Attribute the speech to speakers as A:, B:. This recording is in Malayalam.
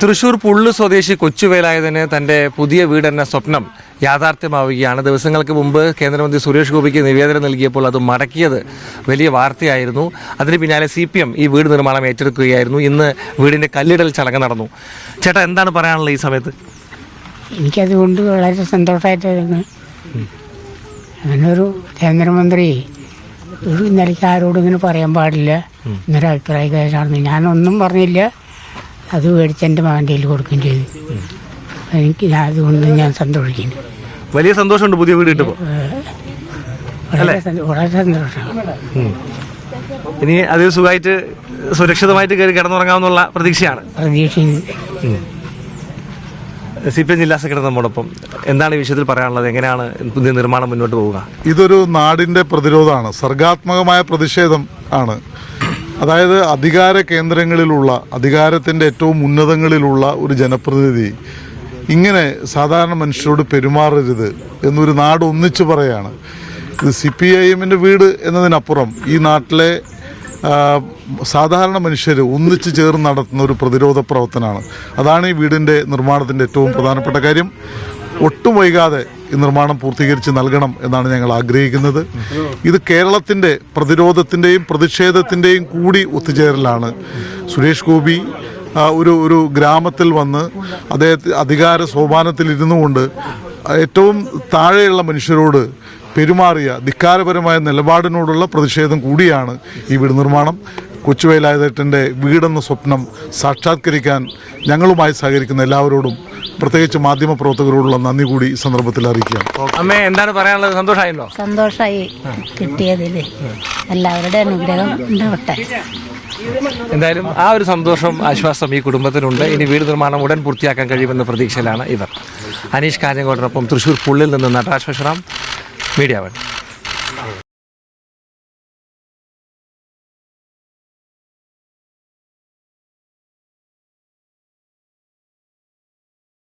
A: തൃശൂർ പുള്ളു സ്വദേശി കൊച്ചുവേലായതിന് തന്റെ പുതിയ വീട് എന്ന സ്വപ്നം യാഥാർത്ഥ്യമാവുകയാണ്. ദിവസങ്ങൾക്ക് മുമ്പ് കേന്ദ്രമന്ത്രി സുരേഷ് ഗോപിക്ക് നിവേദനം നൽകിയപ്പോൾ അത് മടക്കിയത് വലിയ വാർത്തയായിരുന്നു. അതിന് പിന്നാലെ സി പി എം ഈ വീട് നിർമ്മാണം ഏറ്റെടുക്കുകയായിരുന്നു. ഇന്ന് വീടിന്റെ കല്ലിടൽ ചടങ്ങ് നടന്നു. ചേട്ടാ എന്താണ് പറയാനുള്ളത് ഈ സമയത്ത്?
B: എനിക്കതുകൊണ്ട് വളരെ സന്തോഷമായിട്ടായിരുന്നു അങ്ങനെ ഒരു കേന്ദ്രമന്ത്രി ഒരു നിലയ്ക്ക് ആരോടും ഇങ്ങനെ പറയാൻ പാടില്ല. എന്നൊരു അഭിപ്രായക്കാരാണ് ഞാനൊന്നും പറഞ്ഞില്ല. അത് മേടിച്ച് എന്റെ മകന്റെ കയ്യിൽ കൊടുക്കുകയും ചെയ്തു. എനിക്ക് ഞാൻ അതുകൊണ്ട് ഞാൻ സന്തോഷിക്കുന്നു.
A: വലിയ സന്തോഷമുണ്ട് പുതിയ വീട് കിട്ടുമ്പോൾ.
B: വളരെ സന്തോ- വളരെ സന്തോഷമാണ്
A: ഇനി അതിൽ സുഖമായിട്ട് സുരക്ഷിതമായിട്ട് കയറി കിടന്നുറങ്ങാമെന്നുള്ള പ്രതീക്ഷയാണ്.
B: പ്രതീക്ഷിക്കുന്നു
A: സി പി എം ജില്ലാ സെക്രട്ടറി നമ്മോടൊപ്പം. എന്താണ് ഈ വിഷയത്തിൽ പറയാനുള്ളത്? എങ്ങനെയാണ് പുതിയ നിർമ്മാണം മുന്നോട്ട് പോവുക?
C: ഇതൊരു നാടിന്റെ പ്രതിരോധമാണ്. സർഗാത്മകമായ പ്രതിഷേധം ആണ്. അതായത് അധികാര കേന്ദ്രങ്ങളിലുള്ള അധികാരത്തിന്റെ ഏറ്റവും ഉന്നതങ്ങളിലുള്ള ഒരു ജനപ്രതിനിധി ഇങ്ങനെ സാധാരണ മനുഷ്യരോട് പെരുമാറരുത് എന്നൊരു നാട് ഒന്നിച്ചു പറയാണ്. ഇത് സി പി ഐ എമ്മിന്റെ വീട് എന്നതിനപ്പുറം ഈ നാട്ടിലെ സാധാരണ മനുഷ്യർ ഒന്നിച്ചു ചേർന്ന് നടത്തുന്ന ഒരു പ്രതിരോധ പ്രവർത്തനമാണ്. അതാണ് ഈ വീടിന്റെ നിർമ്മാണത്തിന്റെ ഏറ്റവും പ്രധാനപ്പെട്ട കാര്യം. ഒട്ടും വൈകാതെ ഈ നിർമ്മാണം പൂർത്തീകരിച്ച് നൽകണം എന്നാണ് ഞങ്ങൾ ആഗ്രഹിക്കുന്നത്. ഇത് കേരളത്തിന്റെ പ്രതിരോധത്തിന്റെയും പ്രതിഷേധത്തിന്റെയും കൂടി ഒത്തുചേരലാണ്. സുരേഷ് ഗോപി ഒരു ഒരു ഗ്രാമത്തിൽ വന്ന് അദ്ദേഹത്തെ അധികാര സോപാനത്തിൽ ഇരുന്നുകൊണ്ട് ഏറ്റവും താഴെയുള്ള മനുഷ്യരോട് പെരുമാറിയ ധിക്കാരപരമായ നിലപാടിനോടുള്ള പ്രതിഷേധം കൂടിയാണ് ഈ വീട് നിർമ്മാണം. കൊച്ചുവേലായുധേട്ടന്റെ വീടെന്ന സ്വപ്നം സാക്ഷാത്കരിക്കാൻ ഞങ്ങളുമായി സഹകരിക്കുന്ന എല്ലാവരോടും പ്രത്യേകിച്ച് മാധ്യമപ്രവർത്തകരോടുള്ള നന്ദി കൂടി ഈ സന്ദർഭത്തിൽ അറിയിക്കുകയാണ്.
A: അമ്മേ എന്താണ് പറയാനുള്ളത്? സന്തോഷമായല്ലോ?
D: സന്തോഷമായി കിട്ടിയതിൽ എല്ലാവരുടെ അനുഗ്രഹം ഉണ്ടാവട്ടെ.
A: എന്തായാലും ആ ഒരു സന്തോഷം ആശ്വാസം ഈ കുടുംബത്തിനുണ്ട്. ഇനി വീട് നിർമ്മാണം ഉടൻ പൂർത്തിയാക്കാൻ കഴിയുമെന്ന പ്രതീക്ഷയിലാണ് ഇവർ. അനീഷ് കാഞ്ഞങ്കോടിനൊപ്പം തൃശ്ശൂർ പുള്ളിൽ നിന്ന് നട്ടാഷ് Media vez.